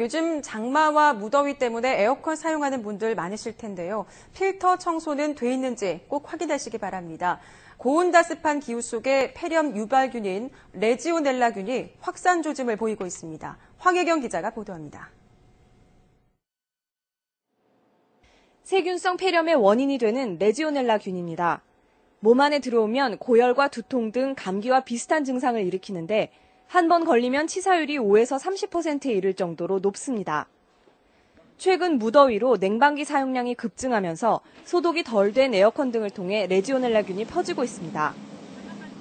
요즘 장마와 무더위 때문에 에어컨 사용하는 분들 많으실 텐데요. 필터 청소는 돼 있는지 꼭 확인하시기 바랍니다. 고온다습한 기후 속에 폐렴 유발균인 레지오넬라균이 확산 조짐을 보이고 있습니다. 황혜경 기자가 보도합니다. 세균성 폐렴의 원인이 되는 레지오넬라균입니다. 몸 안에 들어오면 고열과 두통 등 감기와 비슷한 증상을 일으키는데 한 번 걸리면 치사율이 5에서 30%에 이를 정도로 높습니다. 최근 무더위로 냉방기 사용량이 급증하면서 소독이 덜 된 에어컨 등을 통해 레지오넬라균이 퍼지고 있습니다.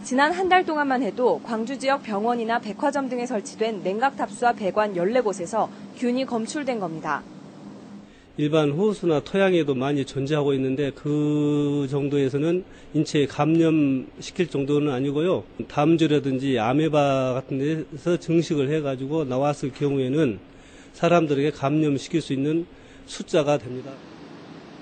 지난 한 달 동안만 해도 광주 지역 병원이나 백화점 등에 설치된 냉각탑수와 배관 14곳에서 균이 검출된 겁니다. 일반 호수나 토양에도 많이 존재하고 있는데 그 정도에서는 인체에 감염시킬 정도는 아니고요. 담주라든지 아메바 같은 데서 증식을 해가지고 나왔을 경우에는 사람들에게 감염시킬 수 있는 숫자가 됩니다.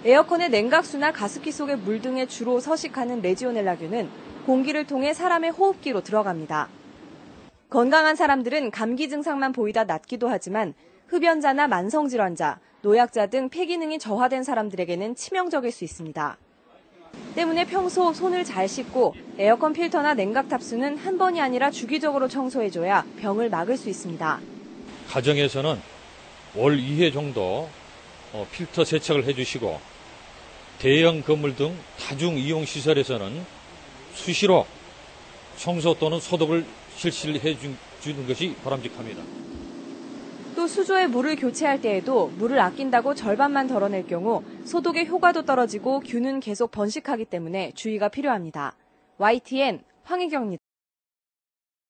에어컨의 냉각수나 가습기 속의 물 등에 주로 서식하는 레지오넬라균은 공기를 통해 사람의 호흡기로 들어갑니다. 건강한 사람들은 감기 증상만 보이다 낫기도 하지만 흡연자나 만성질환자, 노약자 등 폐기능이 저하된 사람들에게는 치명적일 수 있습니다. 때문에 평소 손을 잘 씻고 에어컨 필터나 냉각 탑수는 한 번이 아니라 주기적으로 청소해줘야 병을 막을 수 있습니다. 가정에서는 월 2회 정도 어, 필터 세척을 해주시고 대형 건물 등 다중 이용 시설에서는 수시로 청소 또는 소독을 실시를 해주는 것이 바람직합니다. 또 수조에 물을 교체할 때에도 물을 아낀다고 절반만 덜어낼 경우 소독의 효과도 떨어지고 균은 계속 번식하기 때문에 주의가 필요합니다. YTN 황희경입니다.